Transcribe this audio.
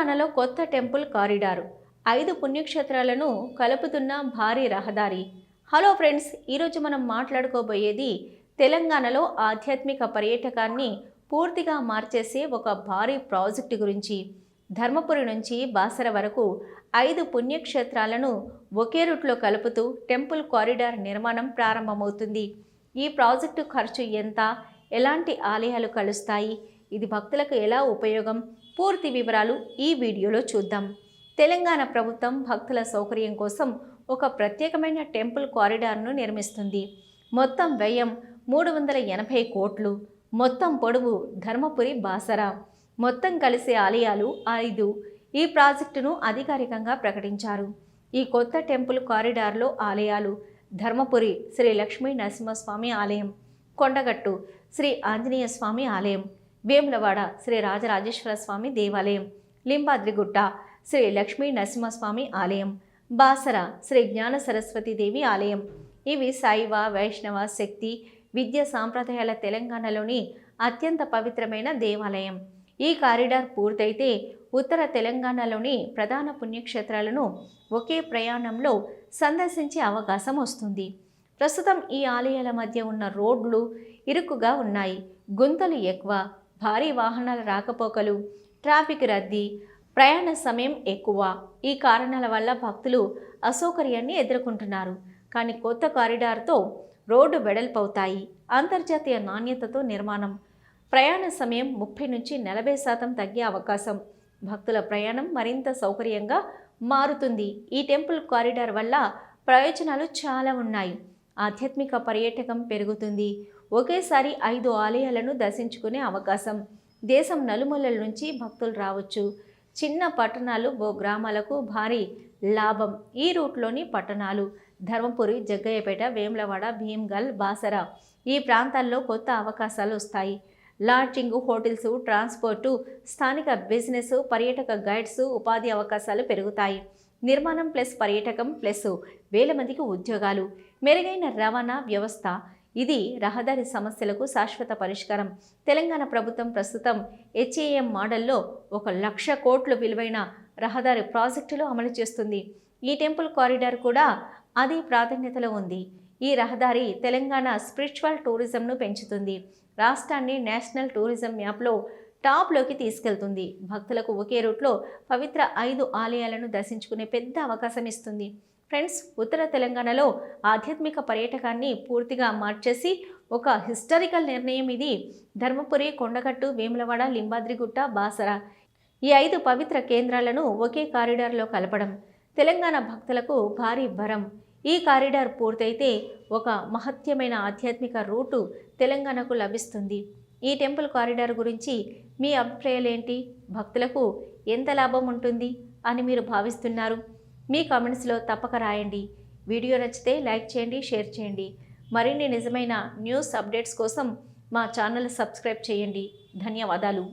తెలంగాణలో కొత్త temple corridor. ఐదు పుణ్యక్షేత్రాలను కలుపుతున్న భారీ రహదారి. హలో ఫ్రెండ్స్ ఈరోజు మనం మాట్లాడుకోబోయేది తెలంగాణలో ఆధ్యాత్మిక పర్యాటకాన్ని పూర్తిగా మార్చేసే ఒక భారీ ప్రాజెక్టు గురించి. ధర్మపురి నుంచి బాసర వరకు ఐదు పుణ్యక్షేత్రాలను ఒకే రూట్లో కలుపుతూ టెంపుల్ కారిడార్ నిర్మాణం ప్రారంభమవుతుంది. ఈ ప్రాజెక్టు ఖర్చు ఎంత? ఎలాంటి ఆలయాలు కలుస్తాయి? ఇది భక్తులకు ఎలా ఉపయోగం? పూర్తి వివరాలు ఈ వీడియోలో చూద్దాం. తెలంగాణ ప్రభుత్వం భక్తుల సౌకర్యం కోసం ఒక ప్రత్యేకమైన టెంపుల్ కారిడార్ను నిర్మిస్తుంది. మొత్తం వ్యయం మూడు వందల ఎనభై కోట్లు. మొత్తం పొడవు ధర్మపురి బాసరా. మొత్తం కలిసే ఆలయాలు ఐదు. ఈ ప్రాజెక్టును అధికారికంగా ప్రకటించారు. ఈ కొత్త టెంపుల్ కారిడార్లో ఆలయాలు ధర్మపురి శ్రీ లక్ష్మీ నరసింహస్వామి ఆలయం కొండగట్టు శ్రీ ఆంజనేయ స్వామి ఆలయం వేములవాడ శ్రీ రాజరాజేశ్వర స్వామి దేవాలయం లింబాద్రిగుట్ట శ్రీ లక్ష్మీ నరసింహస్వామి ఆలయం బాసర శ్రీ జ్ఞాన సరస్వతి దేవి ఆలయం. ఇవి శైవ వైష్ణవ శక్తి విద్య సాంప్రదాయాల తెలంగాణలోని అత్యంత పవిత్రమైన దేవాలయం. ఈ కారిడార్ పూర్తయితే ఉత్తర తెలంగాణలోని ప్రధాన పుణ్యక్షేత్రాలను ఒకే ప్రయాణంలో సందర్శించే అవకాశం వస్తుంది. ప్రస్తుతం ఈ ఆలయాల మధ్య ఉన్న రోడ్లు ఇరుకుగా ఉన్నాయి. గుంతలు ఎక్కువ భారీ వాహనాల రాకపోకలు ట్రాఫిక్ రద్దీ ప్రయాణ సమయం ఎక్కువ. ఈ కారణాల వల్ల భక్తులు అసౌకర్యాన్ని ఎదుర్కొంటున్నారు. కానీ కొత్త కారిడార్తో రోడ్డు వెడల్పవుతాయి. అంతర్జాతీయ నాణ్యతతో నిర్మాణం. ప్రయాణ సమయం ముప్పై నుంచి నలభై శాతం తగ్గే అవకాశం. భక్తుల ప్రయాణం మరింత సౌకర్యంగా మారుతుంది. ఈ టెంపుల్ కారిడార్ వల్ల ప్రయోజనాలు చాలా ఉన్నాయి. ఆధ్యాత్మిక పర్యాటకం పెరుగుతుంది. ఒకేసారి ఐదు ఆలయాలను దర్శించుకునే అవకాశం. దేశం నలుమూలల నుంచి భక్తులు రావచ్చు. చిన్న పట్టణాలు ఓ గ్రామాలకు భారీ లాభం. ఈ రూట్లోని పట్టణాలు ధర్మపురి జగ్గయ్యపేట వేములవాడ భీమ్గల్ బాసర ఈ ప్రాంతాల్లో కొత్త అవకాశాలు వస్తాయి. లాడ్జింగ్ హోటల్స్ ట్రాన్స్పోర్టు స్థానిక బిజినెస్ పర్యాటక గైడ్స్ ఉపాధి అవకాశాలు పెరుగుతాయి. నిర్మాణం ప్లస్ పర్యాటకం ప్లస్ వేల మందికి ఉద్యోగాలు. మెరుగైన రవాణా వ్యవస్థ ఇది రహదారి సమస్యలకు శాశ్వత పరిష్కారం. తెలంగాణ ప్రభుత్వం ప్రస్తుతం హెచ్ఏఎం మోడల్లో ఒక లక్ష కోట్లు విలువైన రహదారి ప్రాజెక్టులు అమలు చేస్తుంది. ఈ టెంపుల్ కారిడార్ కూడా అదే ప్రాధాన్యతలో ఉంది. ఈ రహదారి తెలంగాణ స్పిరిచువల్ టూరిజంను పెంచుతుంది. రాష్ట్రాన్ని నేషనల్ టూరిజం మ్యాప్లో టాప్లోకి తీసుకెళ్తుంది. భక్తులకు ఒకే రూట్లో పవిత్ర ఐదు ఆలయాలను దర్శించుకునే పెద్ద అవకాశం ఇస్తుంది. ఫ్రెండ్స్ ఉత్తర తెలంగాణలో ఆధ్యాత్మిక పర్యటకాన్ని పూర్తిగా మార్చేసి ఒక హిస్టారికల్ నిర్ణయం ఇది. ధర్మపురి కొండగట్టు వేములవాడ లింబాద్రిగుట్ట బాసర ఈ ఐదు పవిత్ర కేంద్రాలను ఒకే కారిడార్లో కలపడం తెలంగాణ భక్తులకు భారీ భరం. ఈ కారిడార్ పూర్తయితే ఒక మహత్యమైన ఆధ్యాత్మిక రూటు తెలంగాణకు లభిస్తుంది. ఈ టెంపుల్ కారిడార్ గురించి మీ అభిప్రాయాలేంటి? భక్తులకు ఎంత లాభం ఉంటుంది అని మీరు భావిస్తున్నారు? మీ కామెంట్స్లో తప్పక రాయండి. వీడియో నచ్చితే లైక్ చేయండి షేర్ చేయండి. మరిన్ని నిజమైన న్యూస్ అప్డేట్స్ కోసం మా ఛానల్ సబ్స్క్రైబ్ చేయండి. ధన్యవాదాలు.